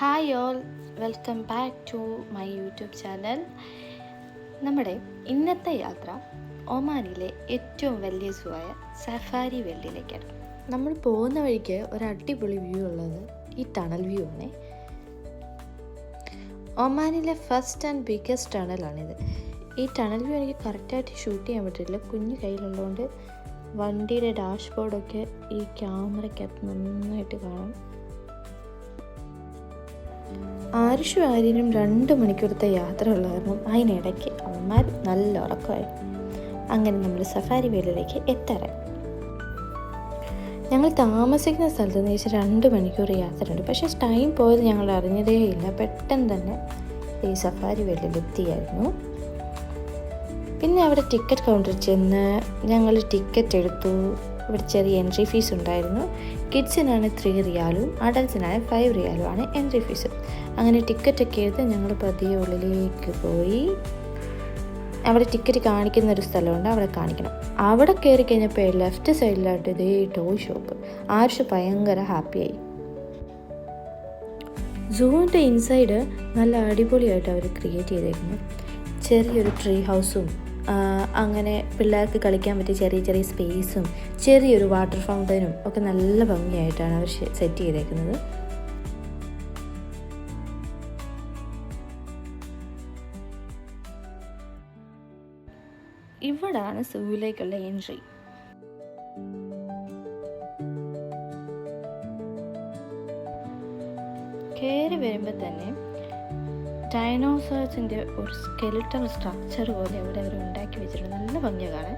Hi all welcome back to my YouTube channel നമ്മുടെ ഇന്നത്തെ യാത്ര ഒമാനിലെ ഏറ്റവും വലിയ സൂ സഫാരി വെള്ളിയിലേക്കാണ് നമ്മൾ പോകുന്ന വഴിക്ക് ഒരു അടിപൊളി വ്യൂ ഉള്ളത് ഈ ടണൽ വ്യൂ ആണ്. ഒമാനിലെ ഫസ്റ്റ് ആൻഡ് ബിഗ്ഗസ്റ്റ് ടണലാണിത് ഈ ടണൽ വ്യൂ എനിക്ക് കറക്റ്റായിട്ട് ഷൂട്ട് ചെയ്യാൻ പറ്റില്ല. കുഞ്ഞു കയ്യിലുള്ളതുകൊണ്ട് വണ്ടിയുടെ ഡാഷ്ബോർഡൊക്കെ ഈ ക്യാമറയ്ക്കകത്ത് നന്നായിട്ട് കാണാം. ആരുഷും ആര്യനും രണ്ട് മണിക്കൂറത്തെ യാത്ര ഉള്ള കാരണം അതിനിടയ്ക്ക് അമ്മമാർ നല്ല ഉറക്കമായി. അങ്ങനെ നമ്മൾ സഫാരി വേലിലേക്ക് എത്താറായി ഞങ്ങൾ താമസിക്കുന്ന സ്ഥലത്ത് നിന്ന് ചോദിച്ചാൽ രണ്ട് മണിക്കൂർ യാത്രയുണ്ട്. പക്ഷേ ടൈം പോയത് ഞങ്ങൾ അറിഞ്ഞതേ ഇല്ല. പെട്ടെന്ന് തന്നെ ഈ സഫാരി വേലിയിൽ എത്തിയായിരുന്നു. പിന്നെ അവിടെ ടിക്കറ്റ് കൗണ്ടറിൽ ചെന്ന് ഞങ്ങൾ ടിക്കറ്റ് എടുത്തു. ഇവിടെ ചെറിയ എൻട്രി ഫീസ് ഉണ്ടായിരുന്നു. കിഡ്സിനാണ് ത്രീ റിയാലും അഡൽസിനാണ് ഫൈവ് റിയാലും ആണ് എൻട്രി ഫീസ് അങ്ങനെ ടിക്കറ്റ് ഒക്കെ എടുത്ത് ഞങ്ങൾ പതിയെ ഉള്ളിലേക്ക് പോയി. അവിടെ ടിക്കറ്റ് കാണിക്കുന്ന ഒരു സ്ഥലമുണ്ട് അവിടെ കാണിക്കണം. അവിടെ കയറി കഴിഞ്ഞപ്പോൾ ലെഫ്റ്റ് സൈഡിലായിട്ട് ഇതേ ടോയ് ഷോപ്പ് ആർഷ് ഭയങ്കര ഹാപ്പിയായി സൂവിന്റെ ഇൻസൈഡ് നല്ല അടിപൊളിയായിട്ട് അവർ ക്രിയേറ്റ് ചെയ്തേക്കുന്നു. ചെറിയൊരു ട്രീ ഹൗസും അങ്ങനെ പിള്ളേർക്ക് കളിക്കാൻ പറ്റിയ ചെറിയ ചെറിയ സ്പേസും ചെറിയൊരു വാട്ടർ ഫൗണ്ടനും ഒക്കെ നല്ല ഭംഗിയായിട്ടാണ് അവർ സെറ്റ് ചെയ്തേക്കുന്നത്. ഇവിടാണ് സൂവിലേക്കുള്ള എൻട്രി കയറി വരുമ്പോൾ തന്നെ ഡൈനോസേഴ്സിന്റെ ഒരു സ്കെലിറ്റൽ സ്ട്രക്ചർ പോലെ ഇവിടെ അവർ ഉണ്ടാക്കി വെച്ചിട്ടുണ്ട്. നല്ല ഭംഗിയാണ് കാണാൻ.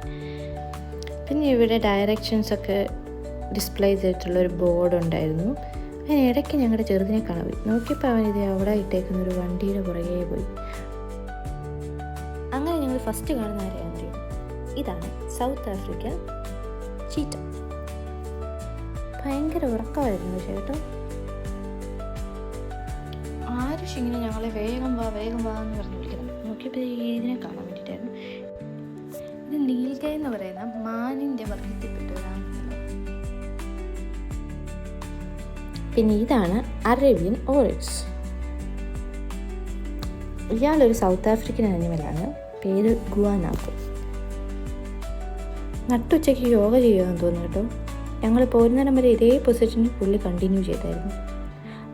പിന്നെ ഇവിടെ ഡയറക്ഷൻസ് ഒക്കെ ഡിസ്പ്ലേ ചെയ്തിട്ടുള്ള ഒരു ബോർഡ് ഉണ്ടായിരുന്നു. അതിന് ഇടയ്ക്ക് ഞങ്ങളുടെ ചെറുതിനെ കാണാൻ പോയി. നോക്കിയപ്പോൾ അവൻ ഇത് അവിടെ ഇട്ടേക്കുന്ന ഒരു വണ്ടിയുടെ പുറകെ പോയി. അങ്ങനെ ഞങ്ങൾ ഫസ്റ്റ് കാണുന്ന ആരെയാണെന്നറിയോ ഇതാണ് സൗത്ത് ആഫ്രിക്ക ചീറ്റ ഭയങ്കര ഉറക്കമായിരുന്നു പക്ഷേ ഇങ്ങനെ ഞങ്ങളെ വേഗം വാ വേഗം വാ എന്ന് പറഞ്ഞ് വിളിക്കണം. നോക്കിയപ്പോൾ ഇതിനെ കാണാൻ വേണ്ടിയിട്ടായിരുന്നു. ഇത് നീൽഗ എന്ന് പറയുന്ന മാനിന്റെ വർഗത്തിൽപ്പെട്ടതാണ് പിന്നെ ഇതാണ് അറേബ്യൻ ഓറിക്സ് ഇയാളൊരു സൗത്ത് ആഫ്രിക്കൻ അനിമലാണ്. പേര് ഗുവാനാക്കു നട്ടുച്ചയ്ക്ക് യോഗ ചെയ്യുമെന്ന് തോന്നുന്നു കേട്ടോ. ഞങ്ങൾ പോരുന്നിടം വരെ ഇതേ പൊസിഷനിൽ പുള്ളി കണ്ടിന്യൂ ചെയ്തായിരുന്നു.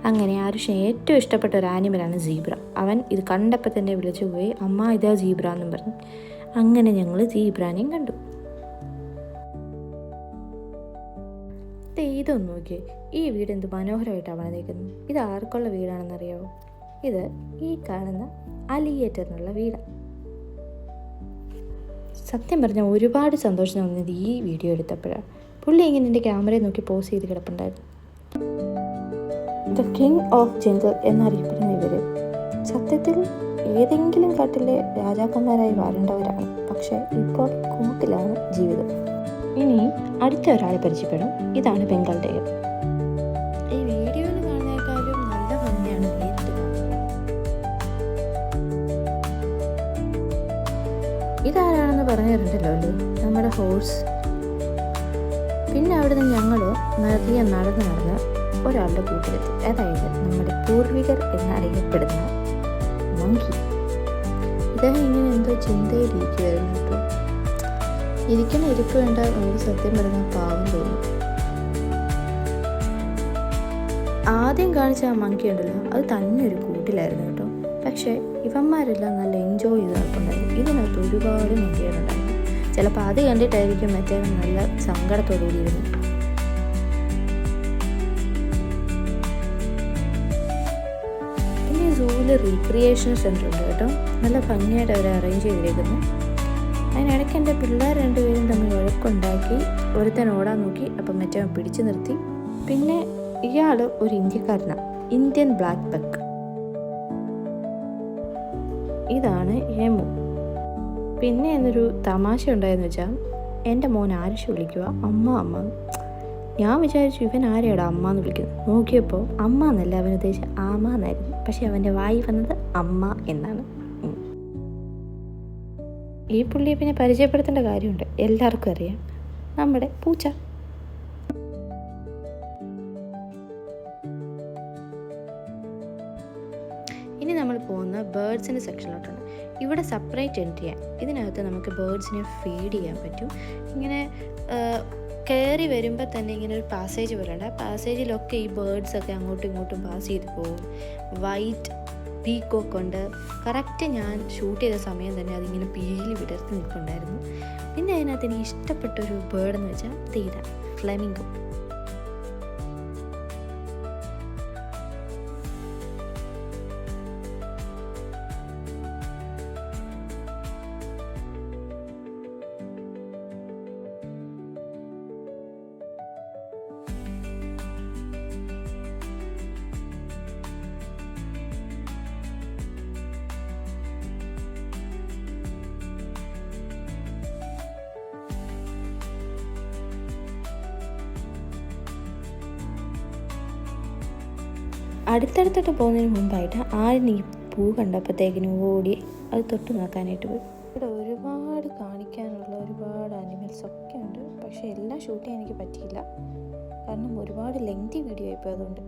അങ്ങനെ ആരുഷ ഏറ്റവും ഇഷ്ടപ്പെട്ട ഒരു ആനിമലാണ് സീബ്ര അവൻ ഇത് കണ്ടപ്പോൾ തന്നെ വിളിച്ചു പോയി അമ്മ ഇതാ സീബ്ര എന്നും പറഞ്ഞു. അങ്ങനെ ഞങ്ങൾ സീബ്രാനെയും കണ്ടു. ഇതൊന്ന് നോക്കിയേ. ഈ വീട് എന്ത് മനോഹരമായിട്ടാണ് പണിതേക്കുന്നത് ഇത് ആർക്കുള്ള വീടാണെന്നറിയാവോ? ഇത് ഈ കാണുന്ന അലിയേറ്ററിനുള്ള വീടാണ് സത്യം പറഞ്ഞാൽ ഒരുപാട് സന്തോഷം തോന്നിയത് ഈ വീഡിയോ എടുത്തപ്പോഴാണ് പുള്ളി ഇങ്ങനെ എന്റെ ക്യാമറയെ നോക്കി പോസ് ചെയ്ത് കിടപ്പുണ്ടായിരുന്നു. ദ കിങ് ഓഫ് ജംഗിൾ എന്നറിയപ്പെടുന്ന ഇവർ സത്യത്തിൽ ഏതെങ്കിലും കാട്ടിലെ രാജാക്കന്മാരായി വാഴേണ്ടവരാണ് പക്ഷേ ഇപ്പോൾ കൂട്ടിലാണ് ജീവിതം. ഇനി അടുത്ത ഒരാളെ പരിചയപ്പെടും. ഇതാണ് ബംഗാൾ ടൈഗർ ഈ നല്ല ഇതാരാണെന്ന് പറഞ്ഞു തരണ്ടല്ലോ അല്ലേ? നമ്മുടെ ഹോഴ്സ്. പിന്നെ അവിടുന്ന് ഞങ്ങൾ നദിയെ നടന്ന് നടന്ന് ഒരാളുടെ കൂട്ടിലെത്തി. അതായത് നമ്മുടെ പൂർവികർ എന്നറിയപ്പെടുന്ന മങ്കി. ഇദ്ദേഹം ഇങ്ങനെ എന്തോ ചിന്തയിലിരിക്കുമായിരുന്നു കേട്ടോ. ഇരിക്കണ ഇരിപ്പ് വേണ്ട നമുക്ക് സത്യം പറഞ്ഞാൽ പാവം തോന്നും. ആദ്യം കാണിച്ച ആ മങ്കി ഉണ്ടല്ലോ അത് തന്നെ ഒരു കൂട്ടിലായിരുന്നു കേട്ടോ. പക്ഷേ ഇവന്മാരെല്ലാം നല്ല എൻജോയ് ചെയ്ത് നടക്കുന്നുണ്ടായിരുന്നു ഇതിനകത്ത് ഒരുപാട് മങ്കികളുണ്ടായിരുന്നു. ചിലപ്പോൾ അത് കണ്ടിട്ടായിരിക്കും മറ്റേ നല്ല സങ്കടത്തോടുകൂടി ഇരുന്നു സൂവിൽ റീക്രിയേഷൻ സെന്റർ ഉണ്ട് കേട്ടോ. നല്ല ഭംഗിയായിട്ട് അവർ അറേഞ്ച് ചെയ്തിരിക്കുന്നു. അതിനിടയ്ക്ക് എന്റെ പിള്ളേർ രണ്ടുപേരും തമ്മിൽ വഴക്കുണ്ടാക്കി ഒരുത്തൻ ഓടാൻ നോക്കി അപ്പം മറ്റേ പിടിച്ചു നിർത്തി. പിന്നെ ഇയാൾ ഒരു ഇന്ത്യക്കാരനാണ് ഇന്ത്യൻ ബ്ലാക്ക് ബക്ക് ഇതാണ് ഹേമു. പിന്നെ എന്നൊരു തമാശ ഉണ്ടായെന്ന് വെച്ചാൽ എന്റെ മോൻ ആരിശ് വിളിക്കുക അമ്മ അമ്മ. ഞാൻ വിചാരിച്ചു ഇവൻ ആരെയാടാ അമ്മ എന്ന് വിളിക്കുന്നത്. നോക്കിയപ്പോൾ അമ്മ എന്നല്ല അവൻ ഉദ്ദേശിച്ച ആമ എന്നായിരുന്നു. പക്ഷെ അവന്റെ വായി വന്നത് അമ്മ എന്നാണ്. ഈ പുള്ളിയെ പിന്നെ പരിചയപ്പെടുത്തേണ്ട കാര്യമുണ്ട്. എല്ലാവർക്കും അറിയാം. നമ്മുടെ പൂച്ച. ഇനി നമ്മൾ പോകുന്ന ബേർഡ്സിന്റെ സെക്ഷനിലോട്ടാണ്. ഇവിടെ സെപ്പറേറ്റ് എൻട്രി ചെയ്യാം ഇതിനകത്ത് നമുക്ക് ബേർഡ്സിനെ ഫീഡ് ചെയ്യാൻ പറ്റും. ഇങ്ങനെ കയറി വരുമ്പോൾ തന്നെ ഇങ്ങനെ ഒരു പാസേജ് പോലെ ആ പാസേജിലൊക്കെ ഈ ബേർഡ്സ് ഒക്കെ അങ്ങോട്ടും ഇങ്ങോട്ടും പാസ് ചെയ്ത് പോകും. വൈറ്റ് പീക്കോക്ക് ഉണ്ട്. കറക്റ്റ് ഞാൻ ഷൂട്ട് ചെയ്ത സമയം തന്നെ അതിങ്ങനെ പീലി വിടർത്തി നിൽക്കുന്നുണ്ടായിരുന്നു. പിന്നെ അതിനകത്ത് എനിക്ക് ഇഷ്ടപ്പെട്ടൊരു ബേർഡ് എന്ന് വെച്ചാൽ തീര ഫ്ലെമിംഗോ അടുത്തടുത്തോട്ട് പോകുന്നതിന് മുമ്പായിട്ട് ആരും ഈ പൂ കണ്ടപ്പോഴത്തേക്കിനും ഓടി അത് തൊട്ട് നോക്കാനായിട്ട് പോയി. ഇവിടെ ഒരുപാട് കാണിക്കാനുള്ള ഒരുപാട് ആനിമൽസ് ഒക്കെ ഉണ്ട്. പക്ഷേ എല്ലാം ഷൂട്ട് ചെയ്യാൻ എനിക്ക് പറ്റിയില്ല. കാരണം ഒരുപാട് ലെങ്തി വീഡിയോ ആയിപ്പോൾ അതുകൊണ്ട്.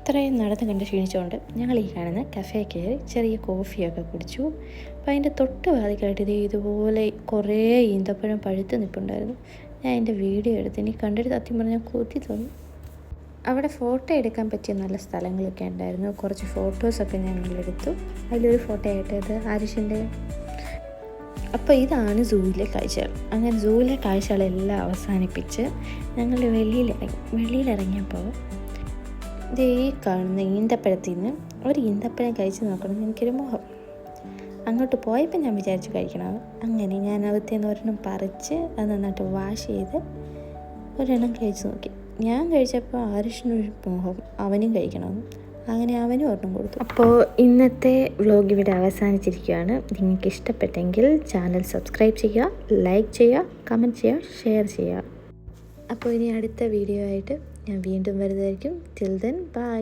ഇത്രയും നടന്ന് കണ്ട് ക്ഷീണിച്ചുകൊണ്ട് ഞങ്ങൾ ഈ കാണുന്ന കഫേ കയറി ചെറിയ കോഫിയൊക്കെ കുടിച്ചു. അപ്പോൾ അതിന്റെ തൊട്ട് വാതിക്കായിട്ട് ഇത് ഇതുപോലെ കുറേ ഈന്തപ്പഴം പഴുത്ത് നിൽപ്പുണ്ടായിരുന്നു ഞാൻ എന്റെ വീഡിയോ എടുത്ത് എനിക്ക് കണ്ടിട്ട് സത്യം പറഞ്ഞാൽ കൂട്ടി തോന്നി. അവിടെ ഫോട്ടോ എടുക്കാൻ പറ്റിയ നല്ല സ്ഥലങ്ങളൊക്കെ ഉണ്ടായിരുന്നു. കുറച്ച് ഫോട്ടോസൊക്കെ ഞങ്ങളെടുത്തു അതിലൊരു ഫോട്ടോ ആയിട്ട് അത് ആരിഷിന്റെ. അപ്പോൾ ഇതാണ് സൂവിലെ കാഴ്ചകൾ അങ്ങനെ സൂവിലെ കാഴ്ചകളെല്ലാം അവസാനിപ്പിച്ച് ഞങ്ങൾ വെളിയിലിറങ്ങി വെളിയിലിറങ്ങിയപ്പോൾ ഇത് ഈ കാണുന്ന ഈന്തപ്പഴത്തിൽ നിന്ന് ഒരു ഈന്തപ്പഴം കഴിച്ച് നോക്കണം എനിക്കൊരു മോഹം. അങ്ങോട്ട് പോയപ്പോൾ ഞാൻ വിചാരിച്ചു കഴിക്കണം. അങ്ങനെ ഞാൻ അകത്തെ ഒരെണ്ണം പറിച്ച് അത് നന്നായിട്ട് വാഷ് ചെയ്ത് ഒരെണ്ണം കഴിച്ചു നോക്കി. ഞാൻ കഴിച്ചപ്പോൾ ആരുഷിനൊരു മോഹം. അവനും കഴിക്കണമെന്ന് അങ്ങനെ അവനും ഒരെണ്ണം കൊടുത്തു. അപ്പോൾ ഇന്നത്തെ വ്ലോഗ് ഇവിടെ അവസാനിച്ചിരിക്കുകയാണ്. നിങ്ങൾക്ക് ഇഷ്ടപ്പെട്ടെങ്കിൽ ചാനൽ സബ്സ്ക്രൈബ് ചെയ്യുക ലൈക്ക് ചെയ്യുക കമന്റ് ചെയ്യുക ഷെയർ ചെയ്യുക. അപ്പോൾ ഇനി അടുത്ത വീഡിയോ ആയിട്ട് ഞാൻ വീണ്ടും വരുന്നതായിരിക്കും. Till then bye